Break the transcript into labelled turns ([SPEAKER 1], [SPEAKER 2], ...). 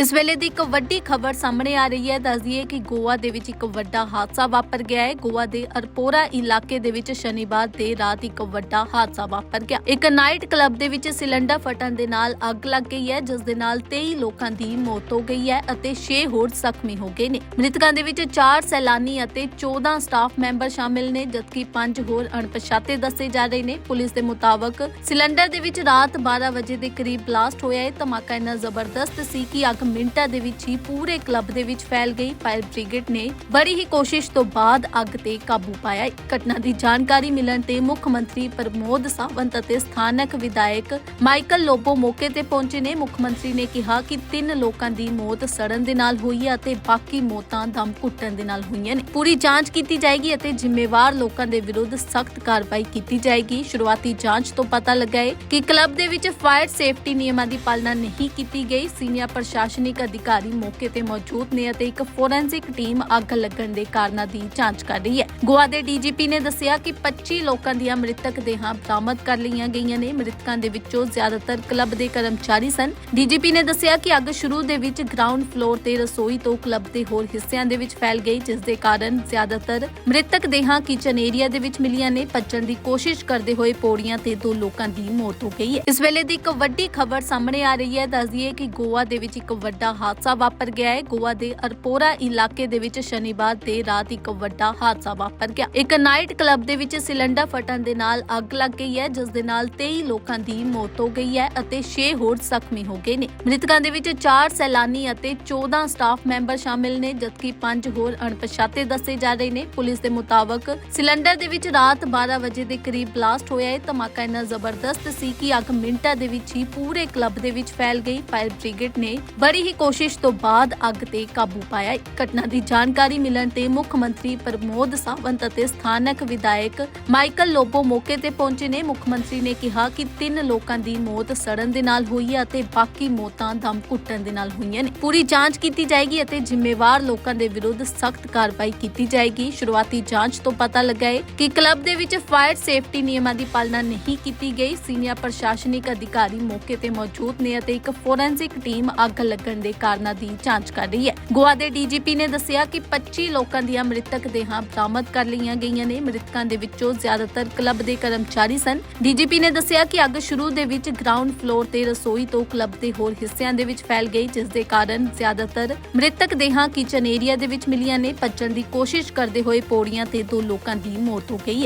[SPEAKER 1] ਇਸ ਵੇਲੇ ਦੀ ਇੱਕ ਵੱਡੀ ਖਬਰ ਸਾਹਮਣੇ ਆ ਰਹੀ ਹੈ। ਦੱਸ ਦਈਏ ਕਿ ਗੋਆ ਦੇ ਵਿੱਚ ਇੱਕ ਵੱਡਾ ਹਾਦਸਾ ਵਾਪਰ ਗਿਆ ਹੈ। ਗੋਆ ਦੇ ਅਰਪੋਰਾ ਇਲਾਕੇ ਦੇ ਵਿੱਚ ਸ਼ਨੀਵਾਰ ਦੇ ਰਾਤ ਇੱਕ ਵੱਡਾ ਹਾਦਸਾ ਵਾਪਰ ਗਿਆ। ਇੱਕ ਨਾਈਟ ਕਲੱਬ ਦੇ ਵਿੱਚ ਸਿਲੰਡਰ ਫਟਣ ਦੇ ਨਾਲ ਅੱਗ ਲੱਗ ਗਈ ਹੈ, ਜਿਸ ਦੇ ਨਾਲ 23 ਲੋਕਾਂ ਦੀ ਮੌਤ ਹੋ ਗਈ ਹੈ ਅਤੇ 6 ਹੋਰ ਜ਼ਖਮੀ ਹੋ ਗਏ ਨੇ। ਮ੍ਰਿਤਕਾਂ ਦੇ ਵਿੱਚ 4 ਸੈਲਾਨੀ ਅਤੇ 14 ਸਟਾਫ ਮੈਂਬਰ ਸ਼ਾਮਿਲ ਨੇ, ਜਦਕਿ 5 ਹੋਰ ਅਣਪਛਾਤੇ ਦੱਸੇ ਜਾ ਰਹੇ ਨੇ। ਪੁਲਿਸ ਦੇ ਮੁਤਾਬਕ ਸਿਲੰਡਰ ਦੇ ਵਿੱਚ ਰਾਤ 12 ਵਜੇ ਦੇ ਕਰੀਬ ਬਲਾਸਟ ਹੋਇਆ ਹੈ। ਧਮਾਕਾ ਇੰਨਾ ਜ਼ਬਰਦਸਤ ਸੀ ਕਿ ਅੱਗ ਮਿੰਟਾਂ ਦੇ ਵਿੱਚ ਹੀ ਪੂਰੇ ਕਲੱਬ ਦੇ ਵਿੱਚ ਫੈਲ ਗਈ। ਫਾਇਰ ਬ੍ਰਿਗੇਡ ਨੇ ਬੜੀ ਹੀ ਕੋਸ਼ਿਸ਼ ਤੋਂ ਬਾਅਦ ਅੱਗ ਤੇ ਕਾਬੂ ਪਾਇਆ। ਘਟਨਾ ਦੀ ਜਾਣਕਾਰੀ ਮਿਲਣ ਤੇ ਮੁੱਖ ਮੰਤਰੀ ਪ੍ਰਮੋਦ ਸਾਵੰਤ ਅਤੇ ਸਥਾਨਕ ਵਿਧਾਇਕ ਮਾਈਕਲ ਲੋਬੋ ਮੌਕੇ ਤੇ ਪਹੁੰਚੇ ਨੇ। ਮੁੱਖ ਮੰਤਰੀ ਨੇ ਕਿਹਾ ਕਿ ਤਿੰਨ ਲੋਕਾਂ ਦੀ ਮੌਤ ਸੜਨ ਦੇ ਨਾਲ ਹੋਈ ਹੈ ਅਤੇ ਬਾਕੀ ਮੌਤਾਂ ਦਮ ਘੁੱਟਣ ਦੇ ਨਾਲ ਹੋਈਆਂ ਨੇ। ਪੂਰੀ ਜਾਂਚ ਕੀਤੀ ਜਾਏਗੀ ਅਤੇ ਜ਼ਿੰਮੇਵਾਰ ਲੋਕਾਂ ਦੇ ਵਿਰੁੱਧ ਸਖਤ ਕਾਰਵਾਈ ਕੀਤੀ ਜਾਏਗੀ। ਸ਼ੁਰੂਆਤੀ ਜਾਂਚ ਤੋਂ ਪਤਾ ਲੱਗਾ ਹੈ ਕਿ ਕਲੱਬ ਦੇ ਵਿੱਚ ਫਾਇਰ ਸੇਫਟੀ ਨਿਯਮਾਂ ਦੀ ਪਾਲਣਾ ਨਹੀਂ ਕੀਤੀ ਗਈ। ਸੀਨੀਅਰ ਪ੍ਰਸ਼ਾਸਨ ਪ੍ਰਸ਼ਾਸਨਿਕ ਅਧਿਕਾਰੀ ਮੌਕੇ ਤੇ ਮੌਜੂਦ ਨੇ ਅਤੇ ਇੱਕ ਫੋਰੈਂਸਿਕ ਟੀਮ ਅੱਗ ਲੱਗਣ ਦੇ ਕਾਰਨਾਂ ਦੀ ਜਾਂਚ ਕਰ ਰਹੀ ਹੈ। ਗੋਆ ਦੇ ਡੀਜੀਪੀ ਨੇ ਦੱਸਿਆ ਕਿ 25 ਲੋਕਾਂ ਦੀਆਂ ਮ੍ਰਿਤਕ ਦੇਹਾਂ ਬਰਾਮਦ ਕਰ ਲਈਆਂ ਗਈਆਂ ਨੇ। ਮ੍ਰਿਤਕਾਂ ਦੇ ਵਿੱਚੋਂ ਜ਼ਿਆਦਾਤਰ ਕਲੱਬ ਦੇ ਕਰਮਚਾਰੀ ਸਨ। ਡੀਜੀਪੀ ਨੇ ਦੱਸਿਆ ਕਿ ਅੱਗ ਸ਼ੁਰੂ ਦੇ ਵਿੱਚ ਗਰਾਊਂਡ ਫਲੋਰ ਤੇ ਰਸੋਈ ਤੋਂ ਕਲੱਬ ਦੇ ਹੋਰ ਹਿੱਸਿਆਂ ਦੇ ਵਿੱਚ ਫੈਲ ਗਈ, ਜਿਸ ਦੇ ਕਾਰਨ ਜ਼ਿਆਦਾਤਰ ਮ੍ਰਿਤਕ ਦੇਹਾਂ ਕਿਚਨ ਏਰੀਆ ਦੇ ਵਿੱਚ ਮਿਲੀਆਂ ਨੇ। ਭੱਜਣ ਦੀ ਕੋਸ਼ਿਸ਼ ਕਰਦੇ ਹੋਏ ਪੌੜੀਆਂ ਤੇ ਦੋ ਲੋਕਾਂ ਦੀ ਮੌਤ ਹੋ ਗਈ ਹੈ। ਇਸ ਵੇਲੇ ਦੀ ਇੱਕ ਵੱਡੀ ਖਬਰ ਸਾਹਮਣੇ ਆ ਰਹੀ ਹੈ। ਦੱਸ ਦਈਏ ਕਿ ਗੋਆ ਦੇ ਵਿੱਚ ਇੱਕ ਵੱਡਾ ਹਾਦਸਾ ਵਾਪਰ ਗਿਆ ਹੈ। ਗੋਆ ਦੇ ਅਰਪੋਰਾ ਇਲਾਕੇ ਦੇ ਵਿੱਚ ਸ਼ਨੀਵਾਰ ਦੇ ਰਾਤ ਇੱਕ ਵੱਡਾ ਹਾਦਸਾ ਵਾਪਰ ਗਿਆ। ਇੱਕ ਨਾਈਟ ਕਲੱਬ ਦੇ ਵਿੱਚ ਸਿਲੰਡਰ ਫਟਣ ਦੇ ਨਾਲ ਅੱਗ ਲੱਗ ਗਈ ਹੈ, ਜਿਸ ਦੇ ਨਾਲ 23 ਲੋਕਾਂ ਦੀ ਮੌਤ ਹੋ ਗਈ ਹੈ ਅਤੇ 6 ਹੋਰ ਜ਼ਖਮੀ ਹੋ ਗਏ ਨੇ। ਮ੍ਰਿਤਕਾਂ ਦੇ ਵਿੱਚ 4 ਸੈਲਾਨੀ ਅਤੇ 14 ਸਟਾਫ ਮੈਂਬਰ ਸ਼ਾਮਿਲ ਨੇ, ਜਦਕਿ 5 ਹੋਰ ਅਣਪਛਾਤੇ ਦੱਸੇ ਜਾ ਰਹੇ ਨੇ। ਪੁਲਿਸ ਦੇ ਮੁਤਾਬਕ ਸਿਲੰਡਰ ਦੇ ਵਿੱਚ ਰਾਤ 12 ਵਜੇ ਦੇ ਕਰੀਬ ਬਲਾਸਟ ਹੋਇਆ ਹੈ। ਧਮਾਕਾ ਇੰਨਾ ਜ਼ਬਰਦਸਤ ਸੀ ਕਿ ਅੱਗ ਮਿੰਟਾਂ ਦੇ ਵਿੱਚ ਹੀ ਪੂਰੇ ਕਲੱਬ ਦੇ ਵਿੱਚ ਫੈਲ ਗਈ। ਫਾਇਰ ਬ੍ਰਿਗੇਡ ਨੇ ਬੜੀ ਹੀ ਕੋਸ਼ਿਸ਼ ਤੋਂ ਬਾਅਦ ਅੱਗ ਤੇ ਕਾਬੂ ਪਾਇਆ। ਘਟਨਾ ਦੀ ਜਾਣਕਾਰੀ ਮਿਲਣ ਤੇ ਮੁੱਖ ਮੰਤਰੀ ਪ੍ਰਮੋਦ ਸਾਵੰਤ ਅਤੇ ਸਥਾਨਕ ਵਿਧਾਇਕ ਮਾਈਕਲ ਲੋਬੋ ਮੌਕੇ ਤੇ ਪਹੁੰਚੇ ਨੇ। ਮੁੱਖ ਮੰਤਰੀ ਨੇ ਕਿਹਾ ਕਿ ਤਿੰਨ ਲੋਕਾਂ ਦੀ ਮੌਤ ਸੜਨ ਦੇ ਨਾਲ ਹੋਈ ਹੈ ਅਤੇ ਬਾਕੀ ਮੌਤਾਂ ਦਮ ਘੁੱਟਣ ਦੇ ਨਾਲ ਹੋਈਆਂ ਨੇ। ਪੂਰੀ ਜਾਂਚ ਕੀਤੀ ਜਾਏਗੀ ਅਤੇ ਜ਼ਿੰਮੇਵਾਰ ਲੋਕਾਂ ਦੇ ਵਿਰੁੱਧ ਸਖਤ ਕਾਰਵਾਈ ਕੀਤੀ ਜਾਏਗੀ। ਸ਼ੁਰੂਆਤੀ ਜਾਂਚ ਤੋਂ ਪਤਾ ਲੱਗਾ ਹੈ ਕਿ ਕਲੱਬ ਦੇ ਵਿੱਚ ਫਾਇਰ ਸੇਫਟੀ ਨਿਯਮਾਂ ਦੀ ਪਾਲਣਾ ਨਹੀਂ ਕੀਤੀ ਗਈ। ਸੀਨੀਅਰ ਪ੍ਰਸ਼ਾਸਨਿਕ ਅਧਿਕਾਰੀ ਮੌਕੇ ਤੇ ਮੌਜੂਦ ਨੇ ਅਤੇ ਇੱਕ ਫੋਰੈਂਸਿਕ ਟੀਮ ਅੱਗ ਲੱਗਣ ਦੇ ਕਾਰਨਾਂ ਦੀ ਜਾਂਚ ਕਰ ਰਹੀ ਹੈ। ਗੋਆ ਦੇ ਡੀਜੀਪੀ ਨੇ ਦੱਸਿਆ ਕਿ 25 ਲੋਕਾਂ ਦੀਆਂ ਮ੍ਰਿਤਕ ਦੇਹਾਂ ਬਰਾਮਦ ਕਰ ਲਈਆਂ ਗਈਆਂ ਨੇ। ਮ੍ਰਿਤਕਾਂ ਦੇ ਵਿੱਚੋਂ ਜ਼ਿਆਦਾਤਰ ਕਲੱਬ ਦੇ ਕਰਮਚਾਰੀ ਸਨ। ਡੀਜੀਪੀ ਨੇ ਦੱਸਿਆ ਕਿ ਅੱਗ ਸ਼ੁਰੂ ਦੇ ਵਿੱਚ ਗਰਾਊਂਡ ਫਲੋਰ ਤੇ ਰਸੋਈ ਤੋਂ ਕਲੱਬ ਦੇ ਹੋਰ ਹਿੱਸਿਆਂ ਦੇ ਵਿੱਚ ਫੈਲ ਗਈ, ਜਿਸ ਦੇ ਕਾਰਨ ਜ਼ਿਆਦਾਤਰ ਮ੍ਰਿਤਕ ਦੇਹਾਂ ਕਿਚਨ ਏਰੀਆ ਦੇ ਵਿੱਚ ਮਿਲੀਆਂ ਨੇ। ਭੱਜਣ ਦੀ ਕੋਸ਼ਿਸ਼ ਕਰਦੇ ਹੋਏ ਪੌੜੀਆਂ ਤੇ ਦੋ ਲੋਕਾਂ ਦੀ ਮੌਤ ਹੋ ਗਈ ਹੈ।